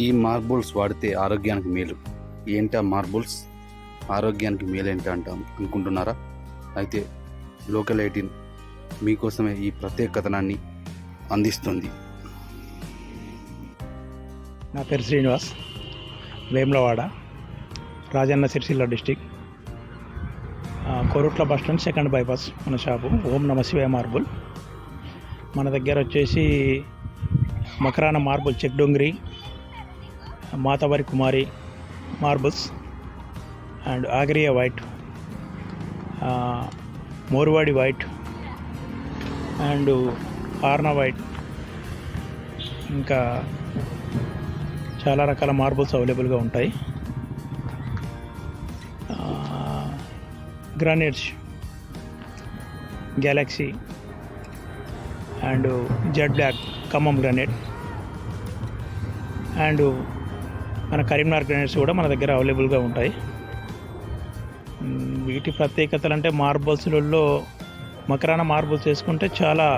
ఈ మార్బుల్స్ వాడితే ఆరోగ్యానికి మేలు. ఏంటా మార్బుల్స్? ఆరోగ్యానికి మేలేంటా అంటాం అనుకుంటున్నారా? అయితే లోకల్ ఎయిటీన్ మీకోసమే ఈ ప్రత్యేక కథనాన్ని అందిస్తుంది. నా పేరు శ్రీనివాస్ వేములవాడ రాజన్న సిరిసిల్ల డిస్టిక్. ఆ, Korutla bus stand second bypass మన షాపు. ఓం నమ శివాయ మార్బుల్. మన దగ్గర వచ్చేసి మకరాన మార్బుల్ చెక్ Dongri మాతవరి Kumari marbles and Agaria white Moruwadi Morwadi white and Arna white. ఇంకా చాలా రకాల మార్బుల్స్ అవైలబుల్గా ఉంటాయి. Granites galaxy and Z black Khammam granite and మన కరీంనగర్ గ్రానైట్స్ కూడా మన దగ్గర అవైలబుల్గా ఉంటాయి. వీటి ప్రత్యేకతలు అంటే మార్బల్స్లలో మకరాన మార్బుల్స్ వేసుకుంటే చాలా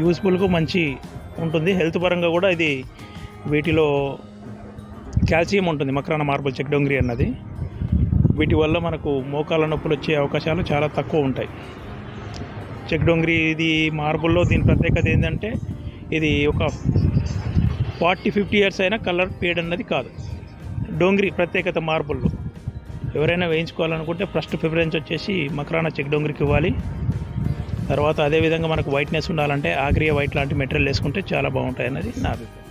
యూస్ఫుల్గా మంచి ఉంటుంది. హెల్త్ పరంగా కూడా ఇది వీటిలో కాల్షియం ఉంటుంది. మకరాన మార్బుల్ చెక్ డొంగిరి అన్నది. వీటి వల్ల మనకు మోకాల నొప్పులు వచ్చే అవకాశాలు చాలా తక్కువ ఉంటాయి. చెక్ డొంగిరి ఇది మార్బుల్లో దీని ప్రత్యేకత ఏంటంటే ఇది ఒక ఫార్టీ ఫిఫ్టీ ఇయర్స్ అయినా కలర్ పేడ్ అన్నది కాదు. డోంగ్రీ ప్రత్యేకత మార్బుల్లో. ఎవరైనా వేయించుకోవాలనుకుంటే ఫస్ట్ ప్రిఫరెన్స్ వచ్చేసి మకరానా చెక్ డోంగ్రీకి ఇవ్వాలి. తర్వాత అదేవిధంగా మనకు వైట్నెస్ ఉండాలంటే ఆగ్రియా వైట్ లాంటి మెటీరియల్ వేసుకుంటే చాలా బాగుంటాయి అన్నది నా అభిప్రాయం.